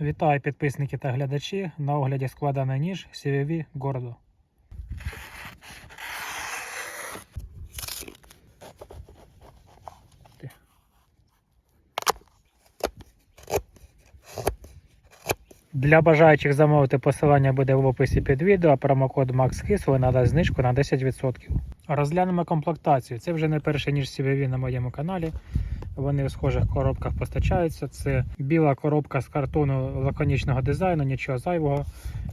Вітаю підписники та глядачі. На огляді складаний ніж CVV Гордо. Для бажаючих замовити посилання буде в описі під відео, а промокод MAXKIS надасть знижку на 10%. Розглянемо комплектацію. Це вже не перший ніж CVV на моєму каналі. Вони в схожих коробках постачаються. Це біла коробка з картону лаконічного дизайну, нічого зайвого.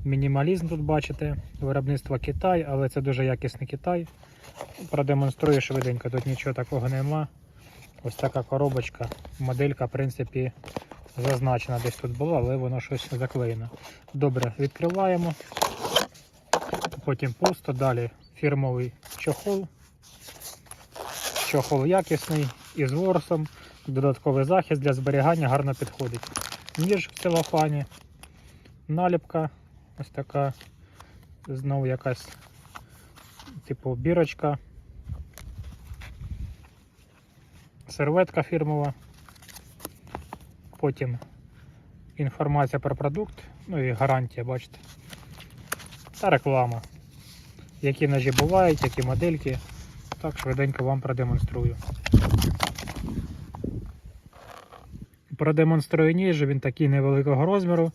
Мінімалізм тут бачите. Виробництво Китай, але це дуже якісний Китай. Продемонструю швиденько, тут нічого такого нема. Ось така коробочка. Моделька, в принципі, зазначена десь тут було, але воно щось заклеєно. Добре, відкриваємо. Потім пусто. Далі фірмовий чохол. Чохол якісний із ворсом, додатковий захист для зберігання гарно підходить. Ніж в целофані, наліпка, ось така, знову якась типу бірочка, серветка фірмова, потім інформація про продукт, ну і гарантія, бачите, та реклама. Які ножі бувають, які модельки. Так, швиденько вам продемонструю. Продемонструю ніж, він такий невеликого розміру,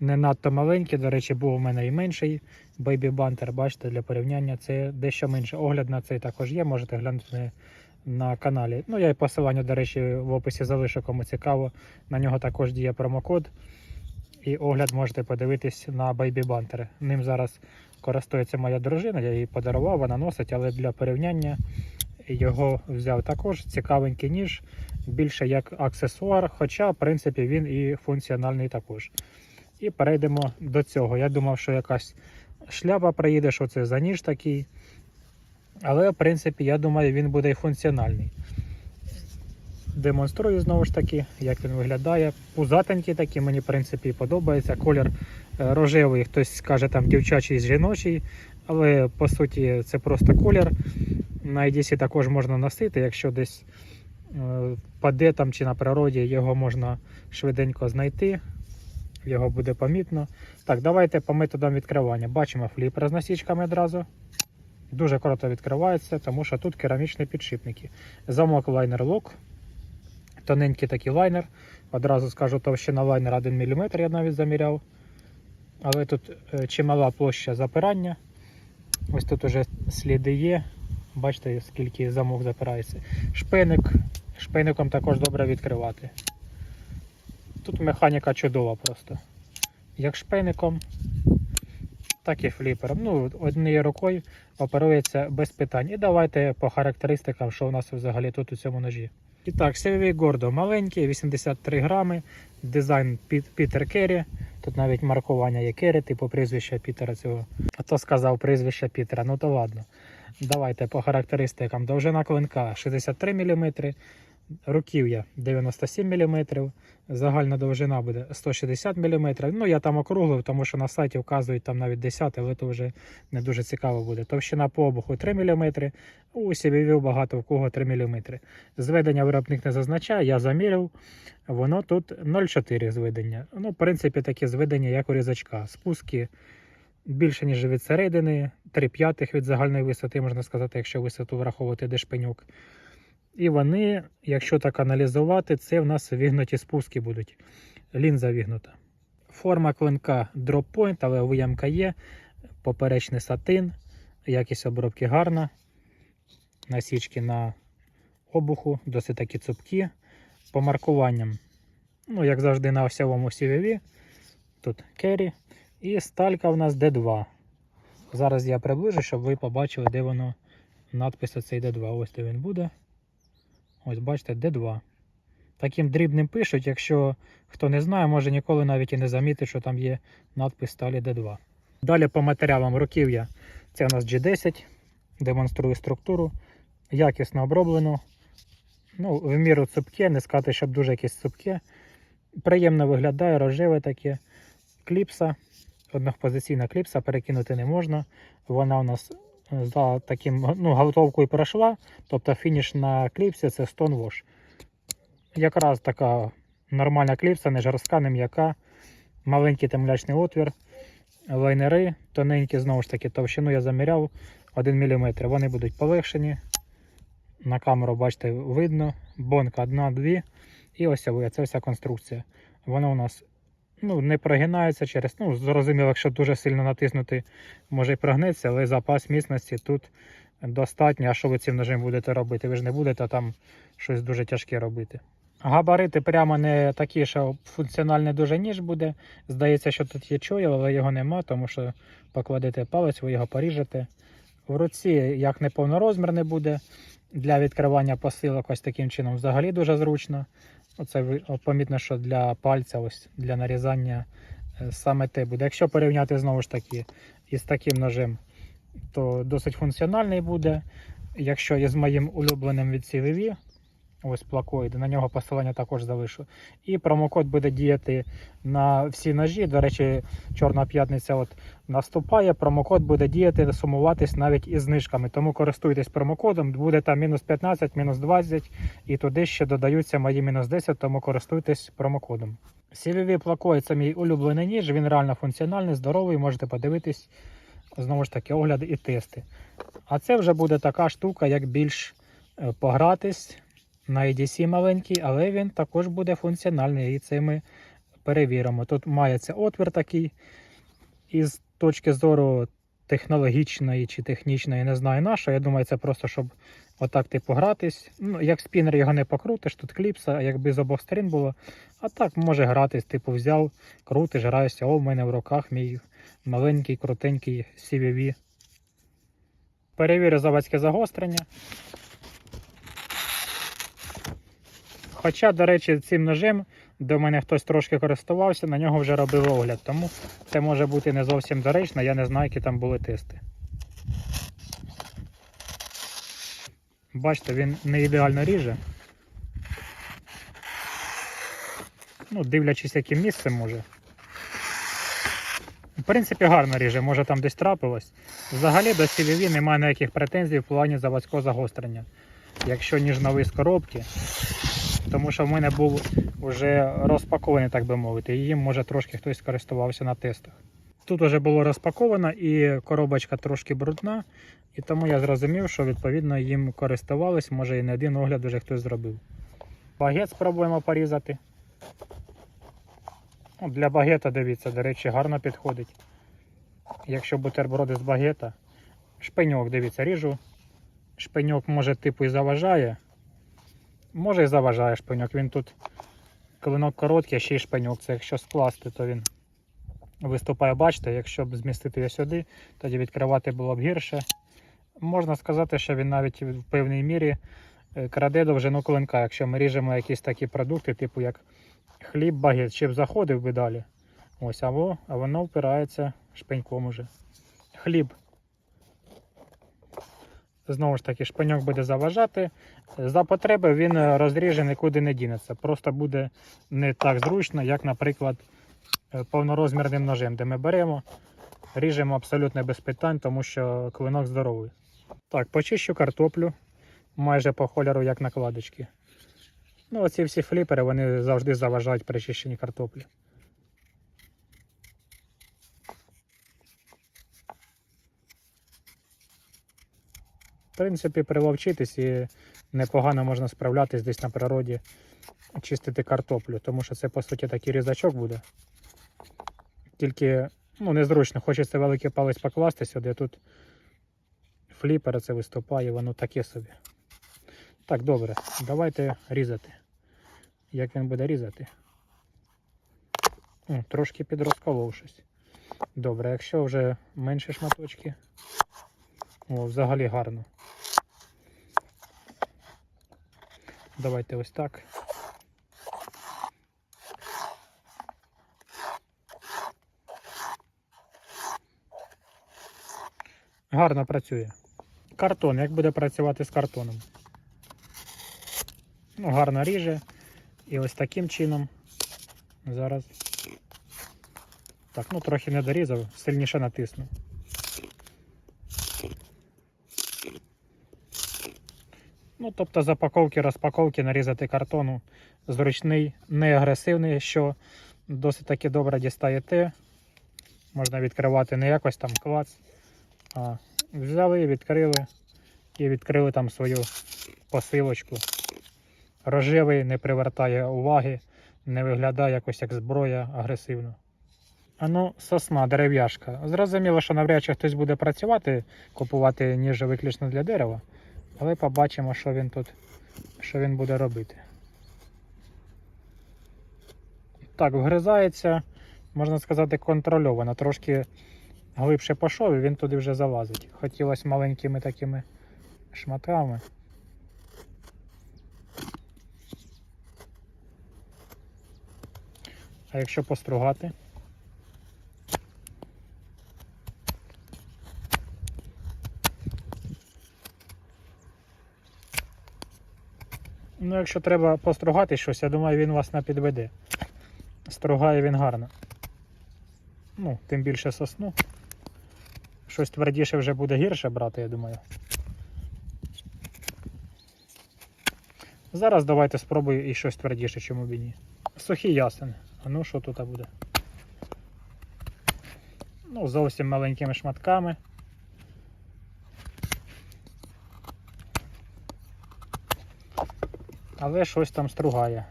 не надто маленький. До речі, був у мене і менший Banter, бачите, для порівняння це дещо менше. Огляд на цей також є, можете глянути на каналі. Ну, я і посилання, до речі, в описі залишу, кому цікаво. На нього також діє промокод. І огляд можете подивитись на Banter. Ним зараз користується моя дружина, я її подарував, вона носить, але для порівняння його взяв також цікавенький ніж, більше як аксесуар, хоча, в принципі, він і функціональний також. І перейдемо до цього. Я думав, що якась шляпа приїде, що це за ніж такий. Але, в принципі, я думаю, він буде і функціональний. Демонструю знову ж таки, як він виглядає. Пузатенький такий, мені в принципі подобається. Колір е, рожевий, хтось скаже там дівчачий жіночий, але по суті це просто колір. На EDC також можна носити, якщо десь паде там чи на природі, його можна швиденько знайти, його буде помітно. Так, давайте по методам відкривання. Бачимо фліпер з насічками одразу. Дуже круто відкривається, тому що тут керамічні підшипники. Замок лайнер лок. Тоненький такий лайнер. Одразу скажу, товщина лайнера 1 мм, я навіть заміряв. Але тут е, чимала площа запирання. Ось тут уже сліди є. Бачите, скільки замок запирається. Шпиник. Шпиником також добре відкривати. Тут механіка чудова просто. Як шпиником, так і фліпером. Ну, однією рукою оперується без питань. І давайте по характеристикам, що у нас взагалі тут у цьому ножі. І так, CVV Gordo маленький, 83 грами, дизайн Пітер Керрі. Тут навіть маркування є Керрі, типу прізвища Пітера цього. А то сказав прізвище Пітера, ну то ладно. Давайте по характеристикам. Довжина клинка 63 мм, руків'я 97 мм, загальна довжина буде 160 мм. Ну, я там округлив, тому що на сайті вказують там навіть 10, але то вже не дуже цікаво буде. Товщина по обуху 3 мм, у CVV багато в кого 3 мм. Зведення виробник не зазначає, я заміряв, воно тут 0,4 зведення. Ну, в принципі, такі зведення, як у різачка. Спуски більше, ніж від середини, 3 п'ятих від загальної висоти, можна сказати, якщо висоту враховувати де шпиньок. І вони, якщо так аналізувати, це в нас вігнуті спуски будуть. Лінза вігнута. Форма клинка point, але виямка є. Поперечний сатин, якість обробки гарна. Насічки на обуху, досить такі цупкі. По маркуванням, ну, як завжди, на осьовому CVV. Тут керрі. І сталька у нас D2. Зараз я приближу, щоб ви побачили, де воно надпис оцей D2. Ось де він буде. Ось бачите, D2. Таким дрібним пишуть, якщо хто не знає, може ніколи навіть і не замітить, що там є надпис сталі D2. Далі по матеріалам руків'я. Це у нас G10. Демонструю структуру. Якісно оброблено. Ну, в міру цупке, не сказати, щоб дуже якесь цупке. Приємно виглядає, рожеве таке. Кліпса. Однопозиційна кліпса, перекинути не можна. Вона у нас за таким ну, галтовкою пройшла. Тобто фініш на кліпсі це Stonewash. Якраз така нормальна кліпса, не жорстка, не м'яка. маленький темлячний отвір, лайнери тоненькі, знову ж таки, товщину я заміряв 1 мм. Вони будуть полегшені. На камеру, бачите, видно. Бонка 1-2. І ось це вся конструкція. Воно у нас ну, не прогинається через. Ну, зрозуміло, якщо дуже сильно натиснути, може і прогнеться, але запас міцності тут достатньо. А що ви цим ножем будете робити? Ви ж не будете там щось дуже тяжке робити. Габарити прямо не такі, що функціональний дуже ніж буде. Здається, що тут є чойл, але його нема, тому що покладете палець, ви його поріжете. В руці як не повнорозмірний буде. Для відкривання посилок ось таким чином взагалі дуже зручно. Оце помітно, що для пальця, ось для нарізання е, саме те буде. Якщо порівняти знову ж таки із таким ножем, то досить функціональний буде. Якщо із моїм улюбленим від CVV, ось плакоїд, на нього посилання також залишу. І промокод буде діяти на всі ножі. До речі, Чорна п'ятниця от наступає. Промокод буде діяти, сумуватись навіть із знижками. Тому користуйтесь промокодом, буде там мінус 15, мінус 20, і туди ще додаються мої мінус 10, тому користуйтесь промокодом. CVV плакоїд це мій улюблений ніж, він реально функціональний, здоровий, можете подивитись. Знову ж таки, огляди і тести. А це вже буде така штука, як більш е, погратись на EDC маленький, але він також буде функціональний, і це ми перевіримо. Тут мається отвір такий, і з точки зору технологічної чи технічної, не знаю на що. Я думаю, це просто щоб отак типу гратись. Ну, як спінер його не покрутиш, тут кліпса, якби з обох сторін було. А так може гратись, типу, взяв, крутиш, граєшся. О, в мене в руках мій маленький, крутенький CVV. Перевірю заводське загострення. Хоча, до речі, цим ножем до мене хтось трошки користувався, на нього вже робив огляд, тому це може бути не зовсім доречно, я не знаю, які там були тести. Бачите, він не ідеально ріже. Ну, дивлячись, яким місцем може. В принципі, гарно ріже, може там десь трапилось. Взагалі до CVV немає ніяких претензій в плані заводського загострення. Якщо ніж новий з коробки, тому що в мене був вже розпакований, так би мовити, і їм може трошки хтось користувався на тестах. Тут вже було розпаковано і коробочка трошки брудна, і тому я зрозумів, що відповідно їм користувались, може і не один огляд вже хтось зробив. Багет спробуємо порізати. Ну, Для багета, дивіться, до речі, гарно підходить. Якщо бутерброди з багета, шпиньок, дивіться, ріжу. Шпиньок може типу і заважає. Може і заважає шпиньок. Він тут клинок короткий, а ще й шпиньок. Це якщо скласти, то він виступає, бачите, якщо б змістити його сюди, тоді відкривати було б гірше. Можна сказати, що він навіть в певній мірі е, краде довжину клинка. Якщо ми ріжемо якісь такі продукти, типу як хліб, багет, ще б заходив би далі. Ось, а, а воно впирається шпеньком уже. Хліб. Знову ж таки, шпиньок буде заважати. За потреби він е, розріже нікуди не дінеться. Просто буде не так зручно, як, наприклад, е, повнорозмірним ножем, де ми беремо, ріжемо абсолютно без питань, тому що клинок здоровий. Так, почищу картоплю майже по кольору, як накладочки. Ну, оці всі фліпери вони завжди заважають при чищенні картоплі. В принципі, приловчитись і непогано можна справлятись десь на природі, чистити картоплю, тому що це по суті такий різачок буде. Тільки ну, незручно, хочеться великий палець покласти сюди, тут фліпер це виступає, воно таке собі. Так, добре, давайте різати. Як він буде різати? Трошки підрозколов щось. Добре, якщо вже менші шматочки. О, взагалі гарно. Давайте ось так. Гарно працює. Картон, як буде працювати з картоном? Ну, гарно ріже. І ось таким чином. Зараз. Так, ну трохи не дорізав, сильніше натиснув. Тобто запаковки, розпаковки, нарізати картону зручний, не агресивний, що Досить таки добре дістаєте. Можна відкривати не якось там клац. А взяли, відкрили і відкрили там свою посилочку. Рожевий не привертає уваги, не виглядає якось як зброя агресивно. А ну, сосна, дерев'яшка. Зрозуміло, що навряд чи хтось буде працювати, купувати ніж виключно для дерева. Але побачимо, що він тут, що він буде робити. Так, вгризається, можна сказати, контрольовано. Трошки глибше пішов і він туди вже залазить. Хотілося маленькими такими шматками. А якщо постругати? Ну, якщо треба постругати щось, я думаю, він вас не підведе. Стругає він гарно. Ну, тим більше сосну. Щось твердіше вже буде гірше брати, я думаю. Зараз давайте спробую і щось твердіше, чому б і ні. Сухий ясен. А ну що тут буде? Ну, зовсім маленькими шматками. Але щось там стругає.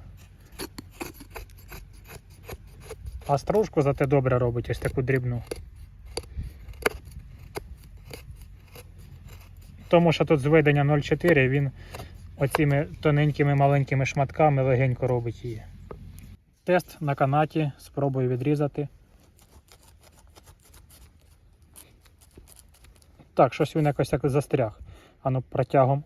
А стружку зате добре робить, ось таку дрібну. Тому що тут зведення 0,4 він оціми тоненькими маленькими шматками легенько робить її. Тест на канаті, спробую відрізати. Так, щось він якось як застряг. Ану протягом.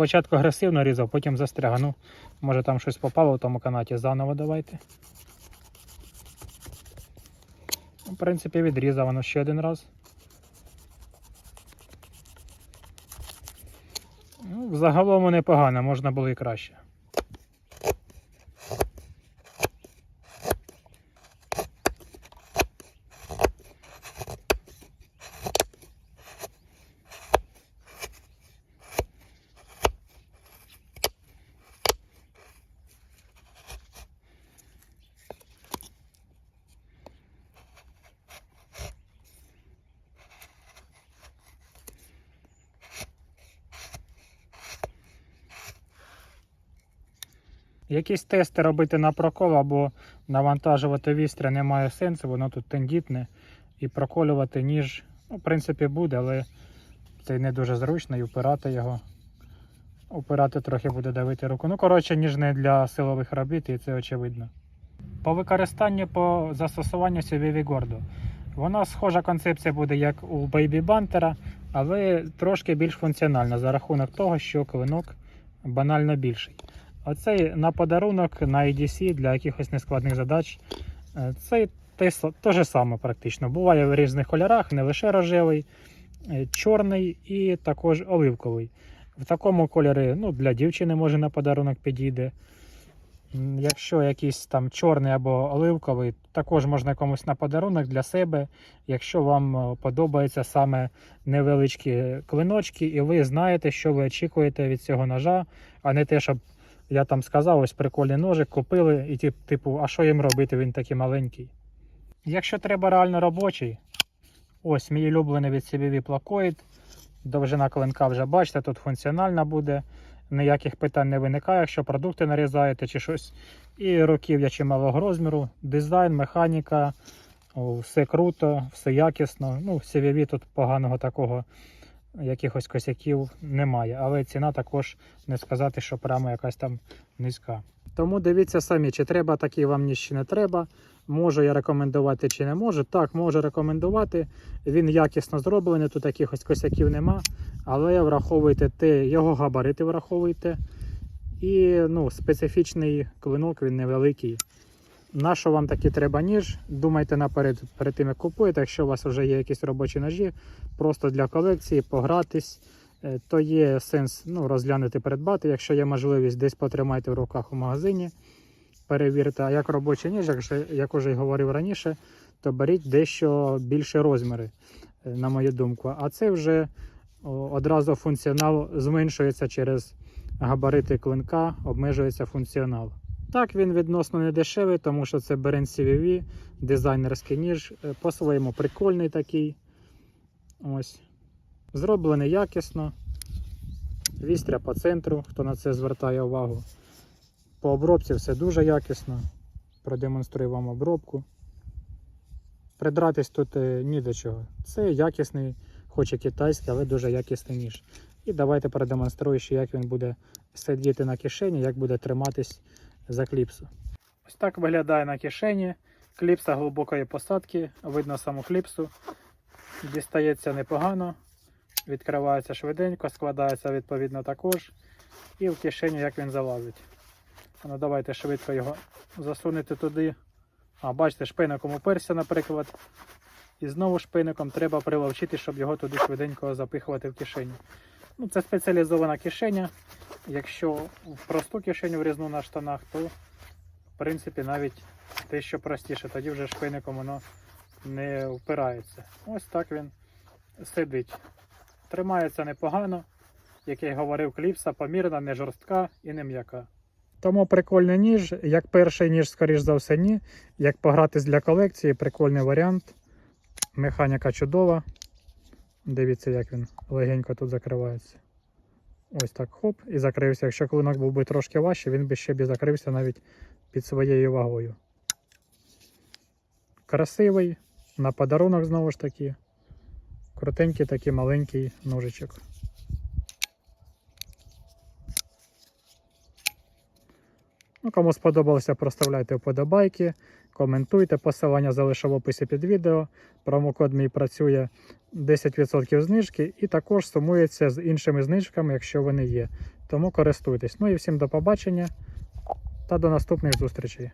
Спочатку агресивно різав, потім застряг. Ну, може там щось попало в тому канаті. Заново давайте. Ну, В принципі, відрізав воно ще один раз. Ну, Взагалом непогано, можна було і краще. Якісь тести робити на прокол або навантажувати вістря немає сенсу, воно тут тендітне. І проколювати ніж, ну, в принципі, буде, але це не дуже зручно і впирати його. Упирати трохи буде давити руку. Ну, коротше, ніж не для силових робіт, і це очевидно. По використанню по застосуванню CVV Gordo. Вона схожа концепція буде як у Baby Bantera, але трошки більш функціональна за рахунок того, що клинок банально більший. Оцей на подарунок на EDC для якихось нескладних задач. Е, Цей те, те же саме практично. Буває в різних кольорах, не лише рожевий, е, чорний і також оливковий. В такому кольорі ну, для дівчини може на подарунок підійде. Якщо якийсь там чорний або оливковий, також можна комусь на подарунок для себе. Якщо вам е, подобаються саме невеличкі клиночки, і ви знаєте, що ви очікуєте від цього ножа, а не те, щоб я там сказав, ось прикольний ножик, купили, і тип- типу, а що їм робити, він такий маленький. Якщо треба реально робочий, ось мій улюблений від CBV Placoid. Довжина клинка вже бачите, тут функціональна буде. Ніяких питань не виникає, якщо продукти нарізаєте чи щось. І руків'я чималого розміру, дизайн, механіка, все круто, все якісно. Ну, CVV тут поганого такого якихось косяків немає. Але ціна також не сказати, що прямо якась там низька. Тому дивіться самі, чи треба такий вам ніж, чи не треба. Можу я рекомендувати чи не можу. Так, можу рекомендувати. Він якісно зроблений, тут якихось косяків нема. Але враховуйте те, його габарити враховуйте. І ну, специфічний клинок, він невеликий. На що вам таки треба ніж? Думайте наперед перед тим, як купуєте. Якщо у вас вже є якісь робочі ножі, просто для колекції, погратись, е, то є сенс ну, розглянути, придбати. Якщо є можливість, десь потримайте в руках у магазині, перевірте. А як робочий ніж, як, як уже й говорив раніше, то беріть дещо більше розміри, е, на мою думку. А це вже одразу функціонал зменшується через габарити клинка, обмежується функціонал. Так, він відносно не дешевий, тому що це Beren CVV, дизайнерський ніж, е, по-своєму прикольний такий. Ось. Зроблений якісно. Вістря по центру, хто на це звертає увагу. По обробці все дуже якісно. Продемонструю вам обробку. Придратись тут е, ні до чого. Це якісний, хоч і китайський, але дуже якісний ніж. І давайте продемонструю, ще, як він буде сидіти на кишені, як буде триматись за кліпсу. Ось так виглядає на кишені. Кліпса глибокої посадки, видно саму кліпсу. Дістається непогано, відкривається швиденько, складається відповідно також. І в кишеню як він залазить. Ну, давайте швидко його засунути туди. А, бачите, шпиником уперся, наприклад. І знову шпиником треба приловчити, щоб його туди швиденько запихувати в кишеню. Ну, це спеціалізована кишеня. Якщо в просту кишеню врізну на штанах, то в принципі навіть те, що простіше, тоді вже шпиником воно не впирається. Ось так він сидить. Тримається непогано, як я й говорив, кліпса помірна, не жорстка і не м'яка. Тому прикольний ніж, як перший ніж, скоріш за все, ні. Як погратись для колекції, прикольний варіант. Механіка чудова. Дивіться, як він легенько тут закривається. Ось так хоп, і закрився. Якщо клинок був би трошки важче, він би ще б закрився навіть під своєю вагою. Красивий, на подарунок знову ж таки. Крутенький такий маленький ножичок. Ну, кому сподобалося, проставляйте вподобайки, коментуйте, посилання залишу в описі під відео. Промокод мій працює 10% знижки і також сумується з іншими знижками, якщо вони є. Тому користуйтесь. Ну і всім до побачення та до наступних зустрічей.